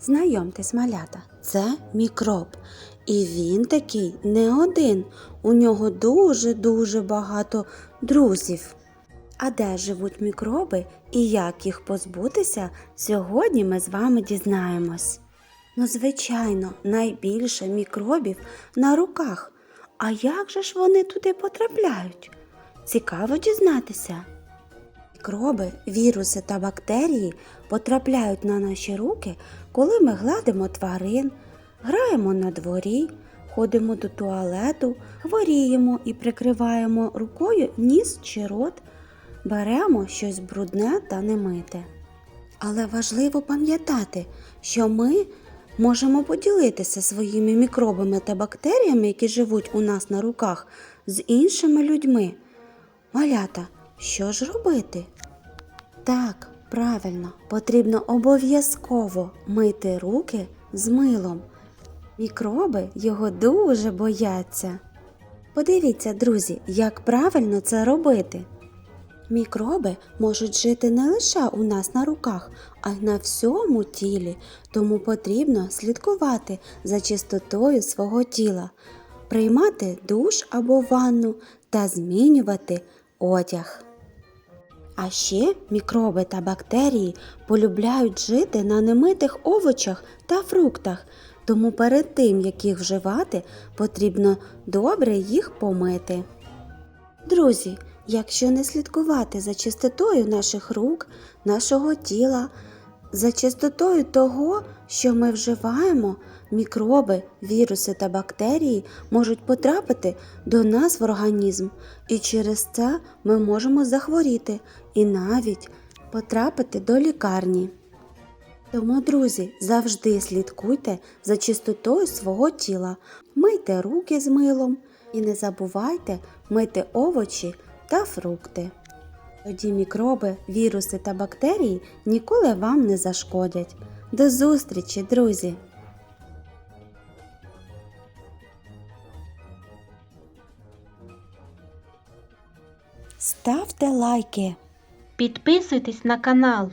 Знайомтесь, малята, це мікроб. І він такий не один. У нього дуже-дуже багато друзів. А де живуть мікроби і як їх позбутися, сьогодні ми з вами дізнаємось. Ну, звичайно, найбільше мікробів на руках. А як же ж вони туди потрапляють? Цікаво дізнатися. Мікроби, віруси та бактерії потрапляють на наші руки, коли ми гладимо тварин, граємо на дворі, ходимо до туалету, хворіємо і прикриваємо рукою ніс чи рот, беремо щось брудне та немите. Але важливо пам'ятати, що ми можемо поділитися своїми мікробами та бактеріями, які живуть у нас на руках, з іншими людьми. Малята, що ж робити? Так, правильно, потрібно обов'язково мити руки з милом. Мікроби його дуже бояться. Подивіться, друзі, як правильно це робити. Мікроби можуть жити не лише у нас на руках, а й на всьому тілі, тому потрібно слідкувати за чистотою свого тіла, приймати душ або ванну та змінювати одяг. А ще мікроби та бактерії полюбляють жити на немитих овочах та фруктах, тому перед тим, як їх вживати, потрібно добре їх помити. Друзі, якщо не слідкувати за чистотою наших рук, нашого тіла, за чистотою того, що ми вживаємо, мікроби, віруси та бактерії можуть потрапити до нас в організм, і через це ми можемо захворіти і навіть потрапити до лікарні. Тому, друзі, завжди слідкуйте за чистотою свого тіла, мийте руки з милом і не забувайте мити овочі та фрукти. Тоді мікроби, віруси та бактерії ніколи вам не зашкодять. До зустрічі, друзі! Ставте лайки! Підписуйтесь на канал.